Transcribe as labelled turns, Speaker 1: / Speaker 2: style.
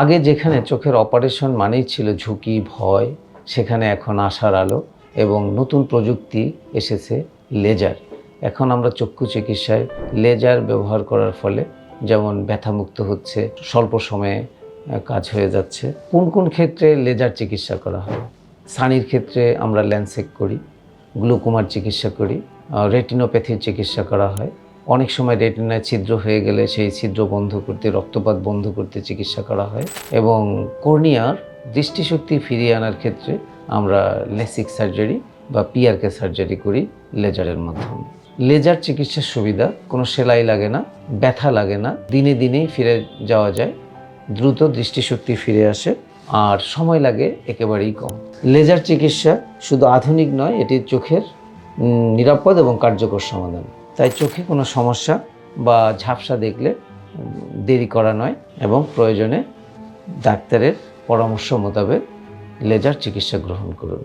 Speaker 1: আগে যেখানে চোখের অপারেশন মানেই ছিল ঝুঁকি, ভয়, সেখানে এখন আশার আলো এবং নতুন প্রযুক্তি এসেছে, লেজার। এখন আমরা চক্ষু চিকিৎসায় লেজার ব্যবহার করার ফলে যেমন ব্যথামুক্ত হচ্ছে, স্বল্প সময়ে কাজ হয়ে যাচ্ছে। কোন কোন ক্ষেত্রে লেজার চিকিৎসা করা হয়? সানির ক্ষেত্রে আমরা ল্যান্সেক করি, গ্লুকোমার চিকিৎসা করি রেটিনোপ্যাথির চিকিৎসা করা হয়। অনেক সময় রেটিনায় ছিদ্র হয়ে গেলে সেই ছিদ্র বন্ধ করতে, রক্তপাত বন্ধ করতে চিকিৎসা করা হয় এবং কর্নিয়ার দৃষ্টিশক্তি ফিরিয়ে আনার ক্ষেত্রে আমরা লেসিক সার্জারি বা পিআরকে সার্জারি করি লেজারের মাধ্যমে। লেজার চিকিৎসার সুবিধা, কোনো সেলাই লাগে না, ব্যথা লাগে না, দিনে দিনেই ফিরে যাওয়া যায়, দ্রুত দৃষ্টিশক্তি ফিরে আসে আর সময় লাগে একেবারেই কম। লেজার চিকিৎসা শুধু আধুনিক নয়, এটি চোখের নিরাপদ এবং কার্যকর সমাধান। তাই চোখে কোনো সমস্যা বা ঝাপসা দেখলে দেরি করা নয় এবং প্রয়োজনে ডাক্তারের পরামর্শ মোতাবেক লেজার চিকিৎসা গ্রহণ করুন।